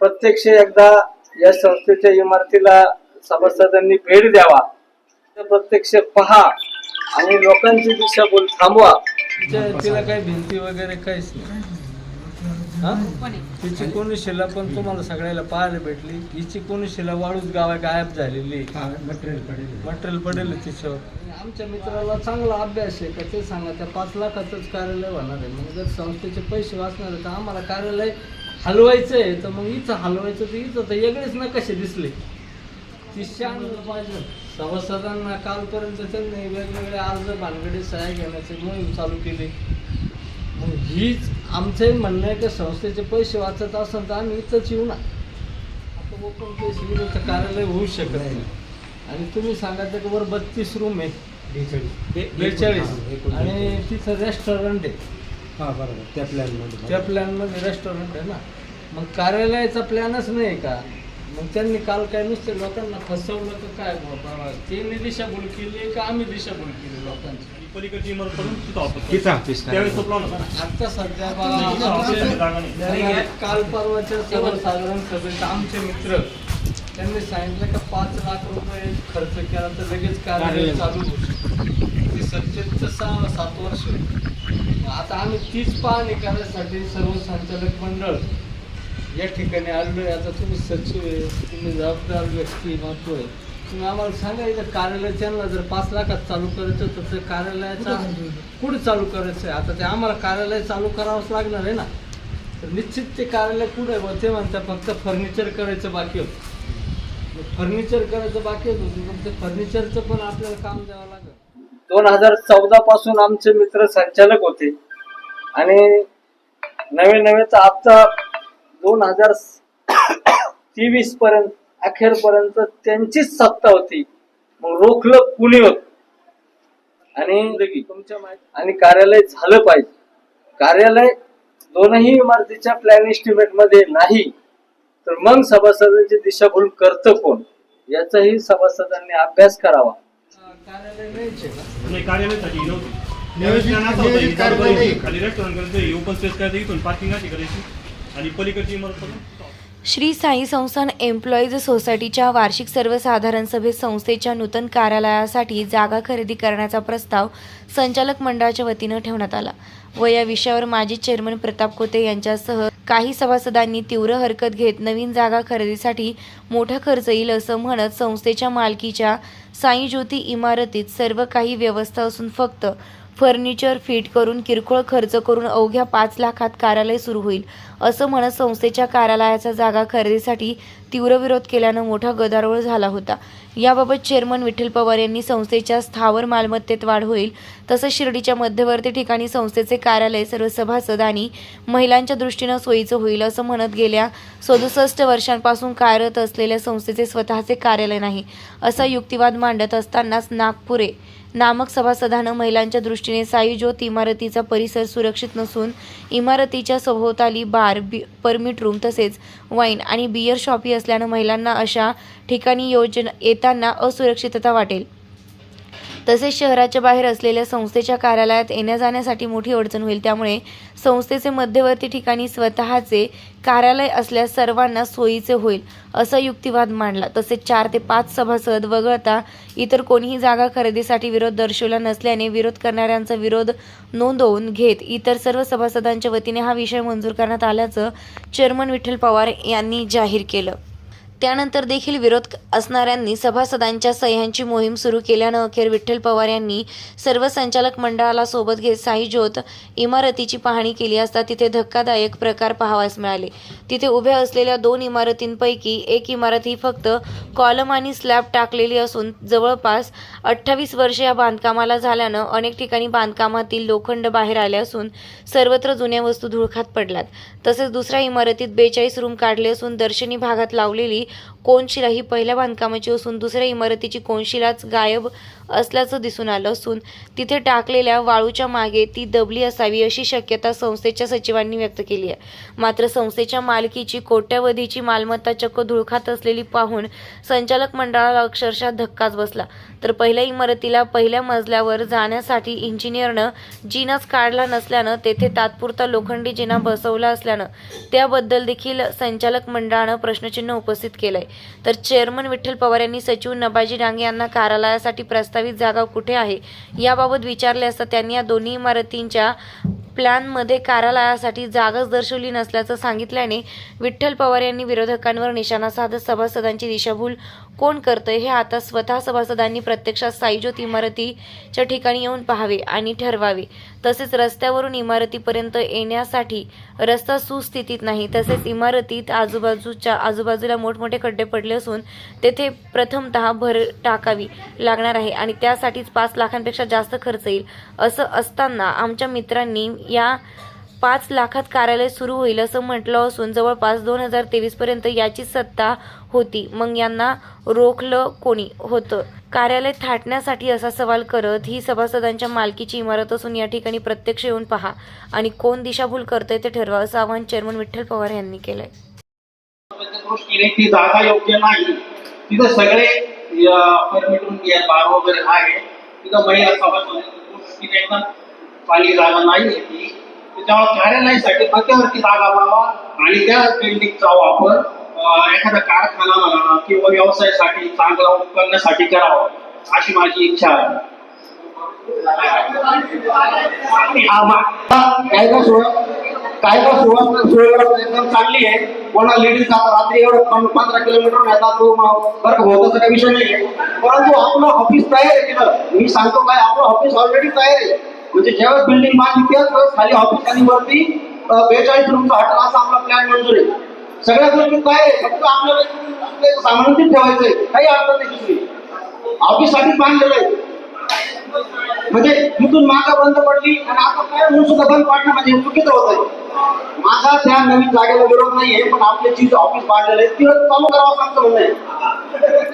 प्रत्यक्ष एकदा या संस्थेच्या इमारतीला सभासदांनी भेट द्यावा. तर प्रत्यक्ष पहा आणि लोकांची दिशाभूल थांबवा. तिच्या- तिला काही भिंती वगैरे काहीच नाही. हा? तिची कोणी शिला पण तुम्हाला सगळ्याला पाहायला भेटली. हिची कोणी शिला वाळूच गावा गायब झालेली. मटेरियल पडेल. तिच्यावर. आमच्या मित्राला चांगला अभ्यास आहे का ते सांगा. त्या पाच लाखाचंच कार्यालय होणार आहे. मग जर संस्थेचे पैसे वाचणार आहे तर आम्हाला कार्यालय हलवायचं आहे तर मग इथं हलवायचं तर इथं तर वेगळेच ना कसे दिसले. ती शान पाहिजे सभासदांना कालपर्यंत त्यांनी वेगवेगळे अर्ज भानगडी सहाय्य घेण्याची मोहीम चालू केली. मग हीच आमचंही म्हणणं आहे की संस्थेचे पैसे वाचत असेल तर आम्ही इथंच येऊ ना. आता ओपन केस विरोध कार्यालय होऊ शकत नाही. आणि तुम्ही सांगायचं की बरं बत्तीस रूम आहे. बेचाळीस. आणि तिथं रेस्टॉरंट आहे. हा बरोबर. त्या प्लॅनमध्ये त्या प्लॅनमध्ये रेस्टॉरंट आहे ना. मग कार्यालयाचा प्लॅनच नाही का? मग त्यांनी काल काय नुसते लोकांना फसवलं तर काय? बाबा त्यांनी दिशाभूल केली का आम्ही दिशाभूल केली लोकांची? पलीकडची इमारत करून तिथं ऑफिस तिथं ऑफिस त्यावेळेस तो प्लॉन होता ना. आता सध्या बा- नाही. काल परवाच्या सर्वसाधारण सभेत आमचे मित्र त्यांनी सांगितलं का पाच लाख रुपये खर्च केला तर लगेच कार्यालय चालू होऊ शकतं. ती सत्तेचं सहा सात वर्ष. आता आम्ही तीच पाहणी करण्यासाठी सर्व संचालक मंडळ या ठिकाणी आलोय. आता तुम्ही सचिव आहे तुम्ही जबाबदार व्यक्ती महत्त्व आहे. तुम्ही आम्हाला सांगा इथं कार्यालय त्यांना जर पाच लाखात चालू करायचं तर ते कार्यालयाचा कुठे चालू करायचं आहे? आता ते आम्हाला कार्यालय चालू करावंच लागणार आहे ना. तर निश्चित ते कार्यालय कुठे आहे ते म्हणतात फक्त फर्निचर करायचं बाकी होतं. फर्निचर करायचं बाकी होतं पण ते फर्निचरचं पण आपल्याला काम द्यावं लागेल. दोन हजार चौदा पासून आमचे मित्र संचालक होते. आणि नवे नवेचा आजचा दोन हजार तेवीस पर्यंत अखेर पर्यंत त्यांचीच सत्ता होती. मग रोखलं कुणी होत आणि तुमच्या माहिती आणि कार्यालय झालं पाहिजे. कार्यालय दोनही इमारतीच्या प्लॅन एस्टिमेटमध्ये नाही. तर मग सभासदांची दिशाभूल करतं कोण? याचाही सभासदांनी अभ्यास करावा. नाही कार्यालयासाठी नव्हती. होता, खाली रेस्टॉरंट करायचं ओपन स्पेस करायचं इथून पार्किंग अशी करायची. आणि पलीकडची इमारत. श्री साई संस्थान एम्प्लॉईज सोसायटीच्या वार्षिक सर्वसाधारण सभेत संस्थेच्या नूतन कार्यालयासाठी जागा खरेदी करण्याचा प्रस्ताव संचालक मंडळाच्या वतीनं ठेवण्यात आला. व या विषयावर माजी चेअरमन प्रताप खोते यांच्यासह काही सभासदांनी तीव्र हरकत घेत नवीन जागा खरेदीसाठी मोठा खर्च येईल असं म्हणत संस्थेच्या मालकीच्या साई ज्योती इमारतीत सर्व काही व्यवस्था असून फक्त फर्निचर फिट करून किरकोळ खर्च करून अवघ्या पाच लाखात कार्यालय सुरू होईल. असं म्हणत संस्थेच्या कार्यालयाचा जागा खरेदीसाठी तीव्र विरोध केल्यानं मोठा गदारोळ झाला होता. याबाबत चेअरमन विठ्ठल पवार यांनी संस्थेच्या स्थावर मालमत्तेत वाढ होईल तसंच शिर्डीच्या मध्यवर्ती ठिकाणी संस्थेचे कार्यालय सर्व सभासद आणि महिलांच्या दृष्टीनं सोयीचं होईल असं म्हणत गेल्या सदुसष्ट वर्षांपासून कार्यरत असलेल्या संस्थेचे स्वतःचे कार्यालय नाही असा युक्तिवाद मांडत असतानाच नागपुरे नामक सभासदानं महिलांच्या दृष्टीने साई ज्योत इमारतीचा परिसर सुरक्षित नसून इमारतीच्या सभोवताली बाळ बी परमिट रूम तसेच वाईन आणि बियर शॉपी असल्यानं महिलांना अशा ठिकाणी योजना येताना असुरक्षितता वाटेल. तसेच शहराच्या बाहेर असलेल्या संस्थेच्या कार्यालयात येण्या जाण्यासाठी मोठी अडचण होईल. त्यामुळे संस्थेचे मध्यवर्ती ठिकाणी स्वतःचे कार्यालय असल्यास सर्वांना सोयीचे होईल असा युक्तिवाद मांडला. तसेच चार ते पाच सभासद वगळता इतर कोणीही जागा खरेदीसाठी विरोध दर्शवला नसल्याने विरोध करणाऱ्यांचा विरोध नोंदवून घेत इतर सर्व सभासदांच्या वतीने हा विषय मंजूर करण्यात आल्याचं चेअरमन विठ्ठल पवार यांनी जाहीर केलं. त्यानंतर देखील विरोध असणाऱ्यांनी सभासदांच्या सह्यांची मोहीम सुरू केल्यानं अखेर विठ्ठल पवार यांनी सर्व संचालक मंडळाला सोबत घेत साई ज्योत इमारतीची पाहणी केली असता तिथे धक्कादायक प्रकार पाहावयास मिळाले. तिथे उभ्या असलेल्या दोन इमारतींपैकी एक इमारत ही फक्त कॉलम आणि स्लॅब टाकलेली असून जवळपास अठ्ठावीस वर्षे या बांधकामाला झाल्यानं अनेक ठिकाणी बांधकामातील लोखंड बाहेर आले असून सर्वत्र जुन्या वस्तू धुळखात पडल्यात. तसेच दुसऱ्या इमारतीत बेचाळीस रूम काढले असून दर्शनी भागात लावलेली कोनशिला ही पहिल्या बांधकामाची असून दुसऱ्या इमारतीची कोनशिलाच गायब असल्याचं दिसून आलं असून तिथे टाकलेल्या वाळूच्या मागे ती दबली असावी अशी शक्यता संस्थेच्या सचिवांनी व्यक्त केली आहे. मात्र संस्थेच्या मालकीची कोट्यवधीची मालमत्ता चक्क धुळखात असलेली पाहून संचालक मंडळाला अक्षरशः धक्काच बसला. तर पहिल्या इमारतीला पहिल्या मजल्यावर जाण्यासाठी इंजिनियरनं जिनाच काढला नसल्यानं तेथे तात्पुरता लोखंडी जिना बसवला असल्यानं त्याबद्दल देखील संचालक मंडळानं प्रश्नचिन्ह उपस्थित केलंय. तर चेअरमन विठ्ठल पवार यांनी सचिव नबाजी डांगे यांना कार्यालयासाठी प्रस्तावित जागा कुठे आहे याबाबत विचारले असता त्यांनी या दोन्ही इमारतींच्या प्लॅनमध्ये कार्यालयासाठी जागाच दर्शवली नसल्याचं सांगितल्याने विठ्ठल पवार यांनी विरोधकांवर निशाणा साधत सभासदांची दिशाभूल कोण करतंय हे आता स्वतः सभासदांनी प्रत्यक्षात साईज्योत इमारतीच्या ठिकाणी येऊन पाहावे आणि ठरवावे. तसेच रस्त्यावरून इमारतीपर्यंत येण्यासाठी रस्ता सुस्थितीत नाही. तसेच इमारतीत आजूबाजूच्या आजूबाजूला मोठमोठे खड्डे पडले असून तेथे प्रथमतः भर टाकावी लागणार आहे आणि त्यासाठीच पाच लाखांपेक्षा जास्त खर्च येईल. असं असताना आमच्या मित्रांनी या पाच लाखात कार्यालय सुरू होईल असं म्हटलं असून जवळपास दोन हजार तेवीस पर्यंत याची सत्ता होती. मग यांना रोखलं कोणी? होतं. कार्यालय थाटण्यासाठी असा सवाल करत ही सभासदांच्या मालकीची इमारत असून या ठिकाणी प्रत्यक्ष येऊन पहा. आणि कोण दिशाभूल करतंय ते ठरवा असं आवाहन चेअरमन विठ्ठल पवार यांनी केलंय. दृष्टीने ती जागा योग्य नाही. तिथं सगळे बार वगैरे आहे. तिथं महिला सभासदांच्या दृष्टीने चांगली जागा नाही आहे ती त्याच्यामुळे कार्यालयासाठी मध्यवर्ती जागा व्हावा आणि त्या बिल्डिंगचा वापर एखादा कारखाना म्हणा किंवा व्यवसायासाठी चांगला उत्पन्नासाठी करावा अशी माझी इच्छा आहे. कायदा सुव्यवस्था कायदा एकदम चांगली आहे. कोणा लेडीज आता रात्री एवढं पंधरा किलोमीटर येतात तो म- बरं होताचा काही विषय नाही परंतु आपलं ऑफिस तयार आहे तिथं. मी सांगतो काय आपलं ऑफिस ऑलरेडी तयार आहे. म्हणजे जेव्हा बिल्डिंग बांधली त्याच वेळेस खाली ऑफिस आणि वरती बेचाळीस रूमचं हॉटेल असा आपला प्लॅन मंजूर आहे सगळ्या गोष्टी काय आहे? फक्त आपल्याला आपलं सामान ठेवायचंय काही अर्थ नाही दुसरी. ऑफिससाठी बांधलेलं आहे. म्हणजे तिथून मागा बंद पडली आणि आता काय म्हणून सुद्धा बंद पाडणं म्हणजे चुकीचं होत आहे. माझा त्या नवीन जागेला विरोध नाहीये पण आपले जी ऑफिस बांधलेलं आहे ती चालू करावं सांगतो म्हणणं आहे.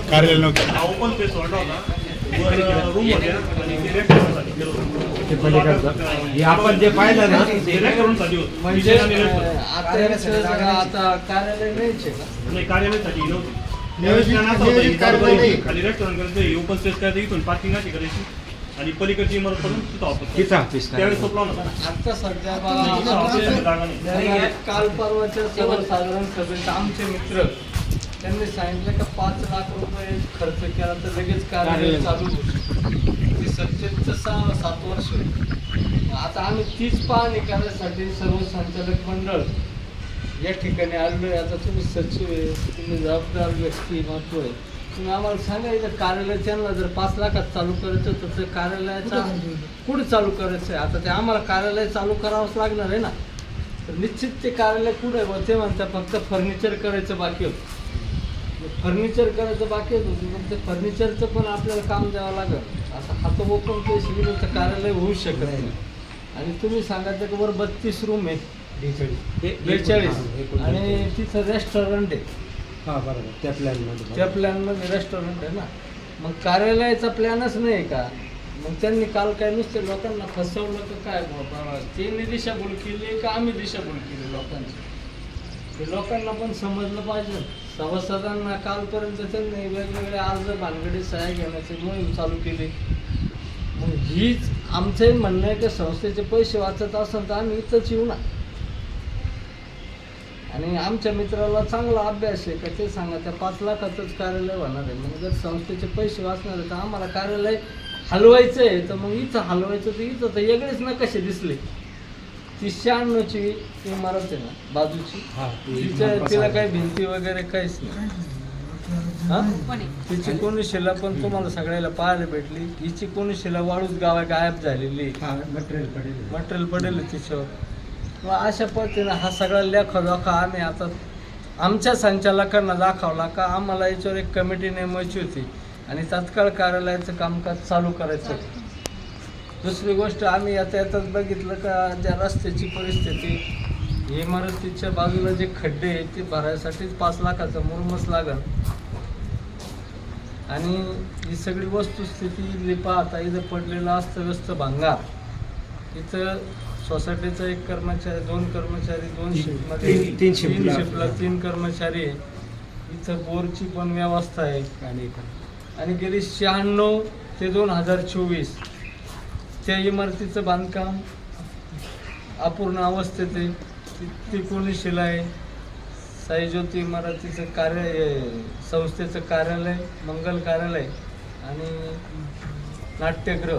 कार्यालय नव्हतं. होतं. होता होतो. आपण जे पाहिलं ना होतं. म्हणजे. आता कार्यालय नाही होता कार्यालय बरोबर नाही. खाली रेस्टॉरंट करायचं ओपन स्पेस करायचं इथून पार्किंग करायची आणि पलीकडची इमारत करून तिथं ऑफिस तिथं ऑफिस त्यावेळेस तो प्लॅन होता आता सध्या नाही, इथं ऑफिसची बा- जागा नाही. नाही, काल परवाच्या सर्वसाधारण सभेत आमचे मित्र त्यांनी सांगितलं का पाच लाख रुपये खर्च केला तर लगेच कार्यालय चालू शकतं. ती सत्तेत सहा सात वर्ष. आता आम्ही तीच पाहणी करण्यासाठी सर्व संचालक मंडळ या ठिकाणी आलेलो आता तुम्ही सचिव आहे तुम्ही जबाबदार व्यक्ती महत्त्व आहे. तुम्ही आम्हाला सांगा इथं कार्यालय त्यांना जर पाच लाखात चालू करायचं तर ते कार्यालयाचा कुठे चालू करायचं आहे? आता ते आम्हाला कार्यालय चालू करावंच लागणार आहे ना. तर निश्चित ते कार्यालय कुठे आहे? ते म्हणतात फक्त फर्निचर करायचं बाकी होतं. फर्निचर करायचं बाकी होतं पण ते फर्निचरचं पण आपल्याला काम द्यावं लागेल. आता हात ओपन केस तर कार्यालय होऊ शकत नाही. आणि तुम्ही सांगायचं की बरं बत्तीस रूम आहेत बेचाळीस. बेचाळीस. आणि तिथं रेस्टॉरंट आहे. हा बरोबर. त्या प्लॅनमध्ये त्या प्लॅनमध्ये रेस्टॉरंट आहे ना. मग कार्यालयाचा प्लॅनच नाही का? मग त्यांनी काल काय नुसते लोकांना फसवलं तर काय? बाबा त्यांनी दिशाभूल केली का आम्ही दिशाभूल केली लोकांची? हे लोकांना पण समजलं पाहिजे. सभासदांना कालपर्यंत त्यांनी वेगवेगळे अर्ज भानगडी सहाय्य घेण्याची मोहीम चालू केली. मग हीच आमचंही म्हणणं आहे की संस्थेचे पैसे वाचत असेल तर आम्ही इथंच येऊ ना. आणि आमच्या मित्राला चांगला अभ्यास आहे का ते सांगा. त्या पाच लाखाचंच कार्यालय होणार आहे. मग जर संस्थेचे पैसे वाचणार आहे तर आम्हाला कार्यालय हलवायचं आहे तर मग इथं हलवायचं तर इथं. तर वेगळेच ना कसे दिसले. ती शहाण्णवची इमारत आहे ना बाजूची? हा तिच्या तिला काही भिंती वगैरे काहीच नाही? तिची कोणीशिला पण तुम्हाला सगळ्याला पाहायला भेटली. हिची कोणीशिला वाळूच गावा गायब झालेली. हा मटेरियल पडेल मटेरियल पडेल तिच्यावर. मग अशा पद्धतीनं हा सगळा लेख जोखा आम्ही आता आमच्या संचालकांना दाखवला का आम्हाला याच्यावर एक कमिटी नेमायची होती. आणि तत्काळ कार्यालयाचं कामकाज चालू करायचं होतं. दुसरी गोष्ट आम्ही यातायातात बघितलं का ज्या रस्त्याची परिस्थिती इमारतीच्या बाजूला जे खड्डे आहेत ते भरायसाठीच पाच लाखाचं मुरमच लागल. आणि ही सगळी वस्तुस्थिती इथली पाहता इथं पडलेलं अस्तव्यस्त भांगार. इथं सोसायटीचा एक कर्मचारी दोन कर्मचारी दोन शिफ्टमध्ये तीन- तीन तीन शिफ्टला. शिफ्टला तीन कर्मचारी आहे इथं बोरची पण व्यवस्था आहे. आणि आणि गेली शहाण्णव ते दोन हजार चोवीस. त्या इमारतीचं बांधकाम अपूर्ण अवस्थेत आहे. ती- ती कोणी शिलाय साईज्योती इमारतीचं कार्य हे, संस्थेचं कार्यालय मंगल कार्यालय आणि नाट्यगृह.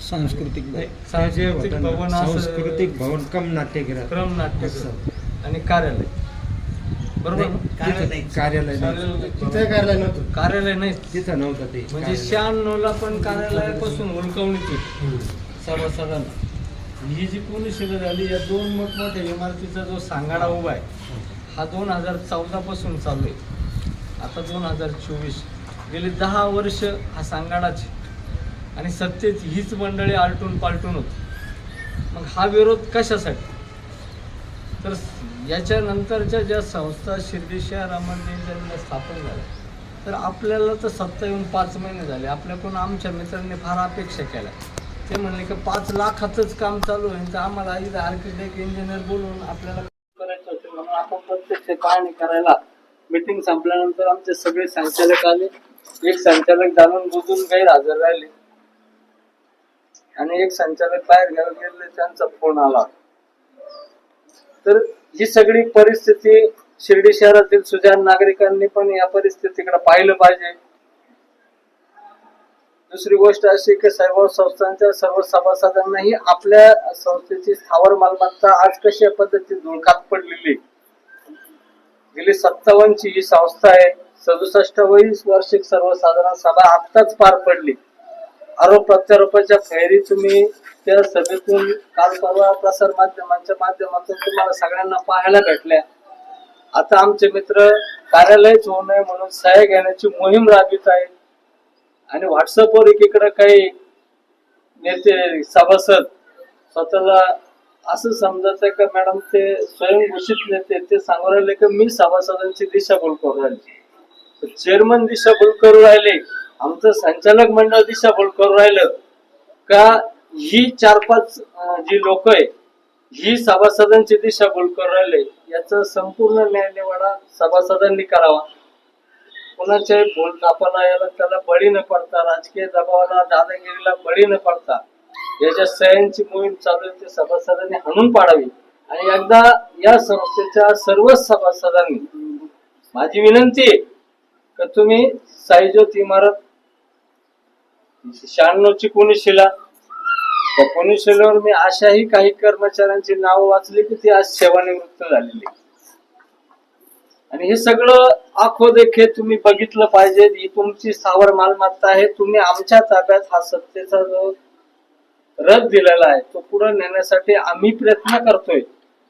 सांस्कृतिक भवन. सांस्कृतिक भवन कम नाट्यगृह क्रम नाट्यगृह आणि कार्यालय. बरोबर? कार्यालय नाही. कार्यालय कार्यालय नव्हतं. कार्यालय नाही. तिथं नव्हतं ते म्हणजे पण कार्यालयापासून सभासदांना ही जी झाली या दोन मोठमोठ्या इमारतीचा जो सांगाडा उभा आहे हा दोन हजार चौदा पासून चालू आहे. आता दोन हजार चोवीस. गेली दहा वर्ष हा सांगाडाचे आणि सत्तेत हीच मंडळी आलटून पालटून होती. मग हा विरोध कशासाठी? तर याच्यानंतरच्या ज्या संस्था शिर्डी शहरामध्ये ज्यांना स्थापन झाल्या तर आपल्याला तर सत्ता येऊन पाच महिने झाले. आपल्याकडून आमच्या मित्रांनी फार अपेक्षा केल्या. ते म्हणले की पाच लाखाचंच काम चालू आहे. तर आम्हाला इथं आर्किटेक्ट इंजिनियर बोलून आपल्याला करायचं होतं. म्हणून आपण प्रत्यक्ष पाहणी करायला मीटिंग संपल्यानंतर आमचे सगळे संचालक आले. एक संचालक जाणून बुजून गैरहजर राहिले. आणि एक संचालक बाहेर घ्यायला गेले त्यांचा फोन आला. तर ही सगळी परिस्थिती शिर्डी शहरातील सुजान नागरिकांनी पण या परिस्थितीकडे पाहिलं पाहिजे. दुसरी गोष्ट अशी की सर्व संस्थांच्या सर्व सभासदांनाही आपल्या संस्थेची स्थावर मालमत्ता आज कशा पद्धतीत धुळकात पडलेली? गेली सत्तावन्नची ही संस्था आहे. सदुसष्ट वार्षिक सर्वसाधारण सभा आत्ताच पार पडली. आरोप प्रत्यारोपाच्या फैरी तुम्ही त्या सभेतून काल परवा प्रसार माध्यमांच्या माध्यमातून तुम्हाला सगळ्यांना पाहायला भेटल्या. आता आमचे मित्र कार्यालयच होऊ नये म्हणून सह्या घेण्याची मोहीम राबवित आहे आणि व्हॉट्सअपवर एकीकडे काही नेते सभासद स्वतःला असं समजत आहे का मॅडम ते स्वयंघोषित नेते ते सांगू राहिले की मी सभासदांची दिशाभूल करू राहिले. चेअरमन दिशाभूल करू राहिले. आमचं संचालक मंडळ दिशाभूल करू राहिलं का ही चार पाच जी लोक आहे ही सभासदांची दिशाभूल करू राहिले याचा संपूर्ण न्यायनिवाडा सभासदांनी करावा. कुणाच्या भूल तापाला याला त्याला बळी न पडता राजकीय दबावाला दादागिरीला बळी न पडता याच्या सह्यांची मोहीम चालू आहे ते सभासदांनी हाणून पाडावी. आणि एकदा या संस्थेच्या सर्वच सभासदांनी माझी विनंती आहे का तुम्ही साईज्योत इमारत शहाण्णवची कोणीशिला त्या कोणीशिलेवर मी अशाही काही कर्मचाऱ्यांची नावं वाचली की ती आज सेवानिवृत्त झालेली आणि हे सगळं आखो देखे तुम्ही बघितलं पाहिजे. ही तुमची स्थावर मालमत्ता आहे. तुम्ही आमच्या ताब्यात हा सत्तेचा जो रथ दिलेला आहे तो पुढे नेण्यासाठी आम्ही प्रयत्न करतोय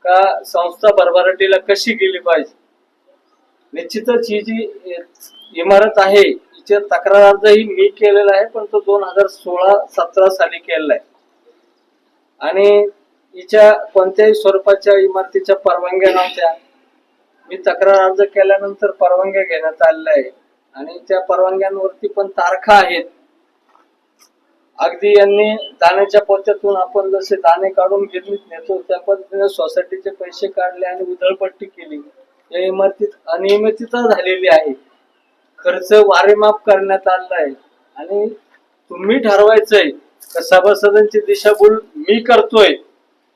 का संस्था भरभराटीला कशी गेली पाहिजे? निश्चितच ही जी इमारत आहे हिच्या तक्रार अर्जही मी केलेला आहे पण तो दोन हजार सोळा सतरा साली केलेला आहे. आणि हिच्या कोणत्याही स्वरूपाच्या इमारतीच्या परवानग्या नव्हत्या. मी तक्रार अर्ज केल्यानंतर परवानग्या घेण्यात आलेल्या आहे. आणि त्या परवानग्यांवरती पण तारखा आहेत. अगदी यांनी दाण्याच्या पोत्यातून आपण जसे दाणे काढून गिरणीत नेतो त्या पद्धतीने सोसायटीचे पैसे काढले आणि उधळपट्टी केली. या इमारतीत अनियमितता झालेली आहे. खर्च वारेमाप करण्यात आलेला आहे आणि तुम्ही ठरवायचंय का सभासदांची दिशाभूल मी करतोय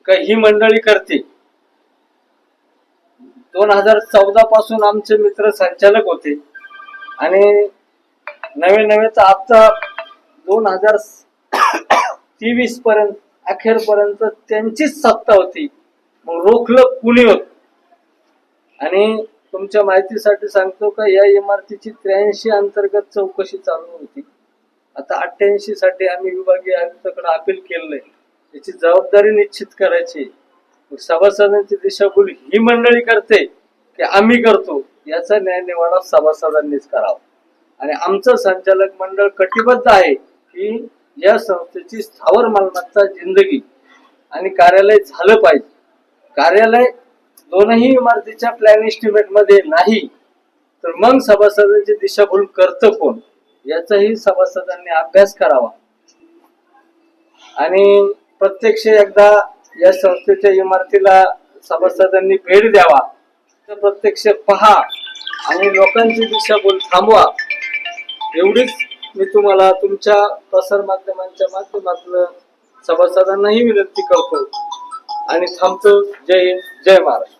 का ही मंडळी करते? दोन हजार चौदा पासून आमचे मित्र संचालक होते. आणि नवे नवे तर आता दोन हजार तेवीस पर्यंत अखेर पर्यंत त्यांचीच सत्ता होती. मग रोखलं कुणी होत? आणि तुमच्या माहितीसाठी सांगतो का या इमारतीची त्र्याऐंशी अंतर्गत चौकशी चालू होती. आता अठ्ठ्याऐंशी साठी आम्ही विभागीय आयुक्ताकडे अपील केलंय याची जबाबदारी निश्चित करायची. सभासदांची दिशाभूल ही मंडळी करते की आम्ही करतो याचा न्याय निवाडा सभासदांनीच करावा. आणि आमचं संचालक मंडळ कटिबद्ध आहे की या संस्थेची स्थावर मालमत्ता जिंदगी आणि कार्यालय झालं पाहिजे. कार्यालय दोनही इमारतीच्या प्लॅन एस्टिमेटमध्ये नाही. तर मग सभासदांची दिशाभूल करतं कोण? याचाही सभासदांनी अभ्यास करावा. आणि प्रत्यक्ष एकदा या संस्थेच्या इमारतीला सभासदांनी भेट द्यावा. तर प्रत्यक्ष पहा आणि लोकांची दिशाभूल थांबवा. एवढीच मी तुम्हाला तुमच्या प्रसार माध्यमांच्या माध्यमातून सभासदांनाही विनंती करतो. आणि थांबतो. जय हिंद. जय महाराष्ट्र.